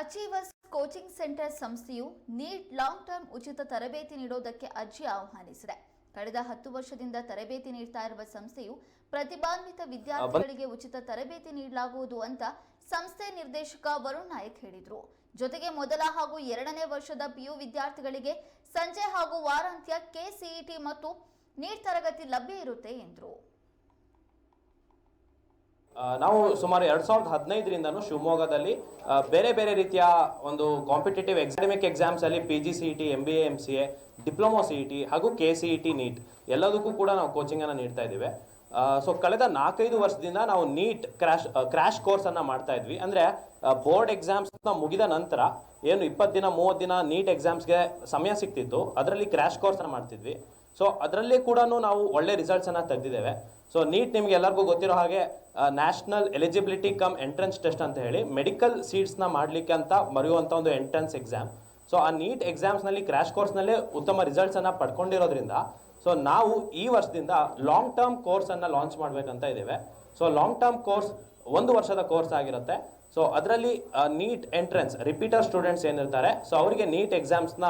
Achievers coaching centre ಸಂಸ್ಥೆಯು NEET long term ಉಚಿತ ತರಬೇತಿ ನೀಡೋದಕ್ಕೆ ಅರ್ಜಿ ಆಹ್ವಾನಿಸಿದೆ. ಕಳೆದ ಹತ್ತು ವರ್ಷದಿಂದ ತರಬೇತಿ ನೀಡ್ತಾ ಇರುವ ಸಂಸ್ಥೆಯು ಪ್ರತಿಭಾನ್ವಿತ ವಿದ್ಯಾರ್ಥಿಗಳಿಗೆ ಉಚಿತ ತರಬೇತಿ ನೀಡಲಾಗುವುದು ಅಂತ ಸಂಸ್ಥೆ ನಿರ್ದೇಶಕ ವರುಣ್ ನಾಯಕ್ ಹೇಳಿದರು. ಜೊತೆಗೆ ಮೊದಲ ಹಾಗೂ ಎರಡನೇ ವರ್ಷದ ಪಿಯು ವಿದ್ಯಾರ್ಥಿಗಳಿಗೆ ಸಂಜೆ ಹಾಗೂ ವಾರಾಂತ್ಯ ಕೆಸಿಇಟಿ ಮತ್ತು ನೀಟ್ ತರಗತಿ ಲಭ್ಯ ಇರುತ್ತೆ ಎಂದರು. ನಾವು ಸುಮಾರು ಎರಡ್ ಸಾವಿರದ ಹದಿನೈದರಿಂದನೂ ಶಿವಮೊಗ್ಗದಲ್ಲಿ ಬೇರೆ ಬೇರೆ ರೀತಿಯ ಒಂದು ಕಾಂಪಿಟೇಟಿವ್ ಎಕ್ಸಾಮಿಕ್ ಎಕ್ಸಾಮ್ಸ್ ಅಲ್ಲಿ P G C E T B A C A diploma C ಹಾಗೂ K C E T NEET ಎಲ್ಲದಕ್ಕೂ ಕೂಡ ನಾವು ಕೋಚಿಂಗ್ ಅನ್ನ ನೀಡ್ತಾ ಇದ್ದೇವೆ. ಸೊ ಕಳೆದ ನಾಲ್ಕೈದು ವರ್ಷದಿಂದ ನಾವು ನೀಟ್ ಕ್ರಾಶ್ ಕ್ರಾಶ್ ಕೋರ್ಸ್ ಅನ್ನ ಮಾಡ್ತಾ ಇದ್ವಿ. ಅಂದ್ರೆ ಬೋರ್ಡ್ ಎಕ್ಸಾಮ್ಸ್ ಮುಗಿದ ನಂತರ ಏನು ಇಪ್ಪತ್ತು ದಿನ, ಮೂವತ್ತು ದಿನ ನೀಟ್ ಎಕ್ಸಾಮ್ಸ್ಗೆ ಸಮಯ ಸಿಕ್ತಿತ್ತು, ಅದರಲ್ಲಿ ಕೋರ್ಸ್ ಅನ್ನ ಮಾಡ್ತಿದ್ವಿ. ಸೊ ಅದರಲ್ಲಿ ಕೂಡ ನಾವು ಒಳ್ಳೆ ರಿಸಲ್ಟ್ಸ್ ಅನ್ನ ತೆಗೆದಿದ್ದೇವೆ ಸೊ ನೀಟ್ ನಿಮ್ಗೆ ಎಲ್ಲರಿಗೂ ಗೊತ್ತಿರೋ ಹಾಗೆ national eligibility cum entrance test ಅಂತ ಹೇಳಿ ಮೆಡಿಕಲ್ ಸೀಟ್ಸ್ನ ಮಾಡಲಿಕ್ಕೆ ಅಂತ ಬರೆಯುವಂಥ ಒಂದು ಎಂಟ್ರೆನ್ಸ್ ಎಕ್ಸಾಮ್ ಸೊ ಆ ನೀಟ್ ಎಕ್ಸಾಮ್ಸ್ನಲ್ಲಿ ಕ್ರ್ಯಾಶ್ ಕೋರ್ಸ್ನಲ್ಲೇ ಉತ್ತಮ ರಿಸಲ್ಟ್ಸನ್ನು ಪಡ್ಕೊಂಡಿರೋದ್ರಿಂದ ಸೊ ನಾವು ಈ ವರ್ಷದಿಂದ ಲಾಂಗ್ ಟರ್ಮ್ ಕೋರ್ಸನ್ನು ಲಾಂಚ್ ಮಾಡಬೇಕಂತ ಇದ್ದೇವೆ. ಸೊ ಲಾಂಗ್ ಟರ್ಮ್ ಕೋರ್ಸ್ ಒಂದು ವರ್ಷದ ಕೋರ್ಸ್ ಆಗಿರುತ್ತೆ. ಸೊ ಅದರಲ್ಲಿ ನೀಟ್ ಎಂಟ್ರೆನ್ಸ್ ರಿಪೀಟರ್ ಸ್ಟೂಡೆಂಟ್ಸ್ ಏನಿರ್ತಾರೆ ಸೊ ಅವರಿಗೆ ನೀಟ್ ಎಕ್ಸಾಮ್ಸ್ನ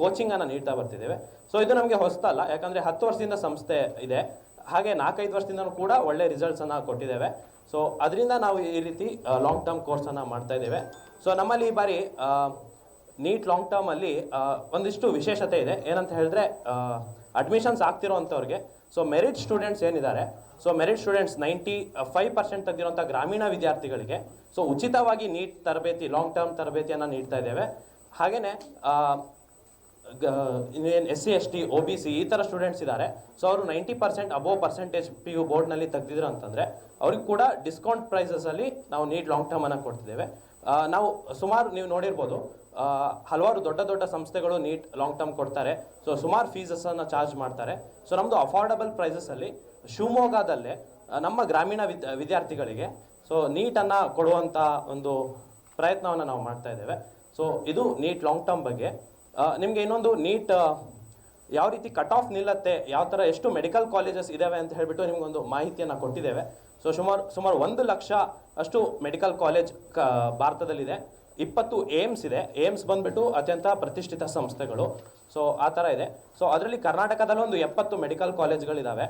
ಕೋಚಿಂಗನ್ನು ನೀಡ್ತಾ ಬರ್ತಿದ್ದೇವೆ. ಸೊ ಇದು ನಮಗೆ ಹೊಸ್ತಲ್ಲ ಯಾಕಂದರೆ ಹತ್ತು ವರ್ಷದಿಂದ ಸಂಸ್ಥೆ ಇದೆ. ಹಾಗೆ ನಾಲ್ಕೈದು ವರ್ಷದಿಂದನೂ ಕೂಡ ಒಳ್ಳೆ ರಿಸಲ್ಟ್ಸನ್ನು ಕೊಟ್ಟಿದ್ದೇವೆ. ಸೊ ಅದರಿಂದ ನಾವು ಈ ರೀತಿ ಲಾಂಗ್ ಟರ್ಮ್ ಕೋರ್ಸನ್ನು ಮಾಡ್ತಾ ಇದ್ದೇವೆ. ಸೊ ನಮ್ಮಲ್ಲಿ ಈ ಬಾರಿ ನೀಟ್ ಲಾಂಗ್ ಟರ್ಮಲ್ಲಿ ಒಂದಿಷ್ಟು ವಿಶೇಷತೆ ಇದೆ. ಏನಂತ ಹೇಳಿದ್ರೆ ಅಡ್ಮಿಷನ್ಸ್ ಆಗ್ತಿರೋ ಅಂಥವ್ರಿಗೆ ಸೊ ಮೆರಿಟ್ ಸ್ಟೂಡೆಂಟ್ಸ್ ಏನಿದ್ದಾರೆ so merit students ninety five percent ತೆಗೆದಿರುವಂಥ ಗ್ರಾಮೀಣ ವಿದ್ಯಾರ್ಥಿಗಳಿಗೆ ಸೊ ಉಚಿತವಾಗಿ ನೀಟ್ ತರಬೇತಿ ಲಾಂಗ್ ಟರ್ಮ್ ತರಬೇತಿಯನ್ನು ನೀಡ್ತಾ ಇದ್ದೇವೆ. ಹಾಗೆಯೇ ಏನು S C S T O B C ಈ ಥರ ಸ್ಟೂಡೆಂಟ್ಸ್ ಇದ್ದಾರೆ ಸೊ ಅವರು ninety percent above percentage P U ಬೋರ್ಡ್ನಲ್ಲಿ ತೆಗೆದಿದ್ರು ಅಂತಂದರೆ ಅವ್ರಿಗೆ ಕೂಡ ಡಿಸ್ಕೌಂಟ್ ಪ್ರೈಸಸಲ್ಲಿ ನಾವು ನೀಟ್ ಲಾಂಗ್ ಟರ್ಮನ್ನು ಕೊಡ್ತಿದ್ದೇವೆ. ಆ, ನಾವು ಸುಮಾರು ನೀವು ನೋಡಿರ್ಬೋದು ಹಲವಾರು ದೊಡ್ಡ ದೊಡ್ಡ ಸಂಸ್ಥೆಗಳು ನೀಟ್ ಲಾಂಗ್ ಟರ್ಮ್ ಕೊಡ್ತಾರೆ. ಸೊ ಸುಮಾರು ಫೀಸಸನ್ನು ಚಾರ್ಜ್ ಮಾಡ್ತಾರೆ. ಸೊ ನಮ್ಮದು ಅಫೋರ್ಡಬಲ್ ಪ್ರೈಸಸಲ್ಲಿ ಶಿವಮೊಗ್ಗದಲ್ಲೇ ನಮ್ಮ ಗ್ರಾಮೀಣ ವಿದ್ ವಿದ್ಯಾರ್ಥಿಗಳಿಗೆ ಸೊ ನೀಟನ್ನು ಕೊಡುವಂಥ ಒಂದು ಪ್ರಯತ್ನವನ್ನು ನಾವು ಮಾಡ್ತಾ ಇದ್ದೇವೆ. ಸೊ ಇದು ನೀಟ್ ಲಾಂಗ್ ಟರ್ಮ್ ಬಗ್ಗೆ. ನಿಮಗೆ ಇನ್ನೊಂದು ನೀಟ್ ಯಾವ ರೀತಿ ಕಟ್ ಆಫ್ ನಿಲ್ಲತ್ತೆ, ಯಾವ ಥರ ಎಷ್ಟು ಮೆಡಿಕಲ್ ಕಾಲೇಜಸ್ ಇದ್ದಾವೆ ಅಂತ ಹೇಳ್ಬಿಟ್ಟು ಒಂದು ಮಾಹಿತಿಯನ್ನು ಕೊಟ್ಟಿದ್ದೇವೆ. ಸೊ ಸುಮಾರು ಸುಮಾರು ಒಂದು ಲಕ್ಷ ಅಷ್ಟು ಮೆಡಿಕಲ್ ಕಾಲೇಜ್ ಕ, ಭಾರತದಲ್ಲಿದೆ. ಇಪ್ಪತ್ತು ಏಮ್ಸ್ ಇದೆ. ಏಮ್ಸ್ ಬಂದ್ಬಿಟ್ಟು ಅತ್ಯಂತ ಪ್ರತಿಷ್ಠಿತ ಸಂಸ್ಥೆಗಳು. ಸೊ ಆ ಥರ ಇದೆ. ಸೊ ಅದರಲ್ಲಿ ಕರ್ನಾಟಕದಲ್ಲಿ ಒಂದು ಎಪ್ಪತ್ತು ಮೆಡಿಕಲ್ ಕಾಲೇಜ್ಗಳಿದ್ದಾವೆ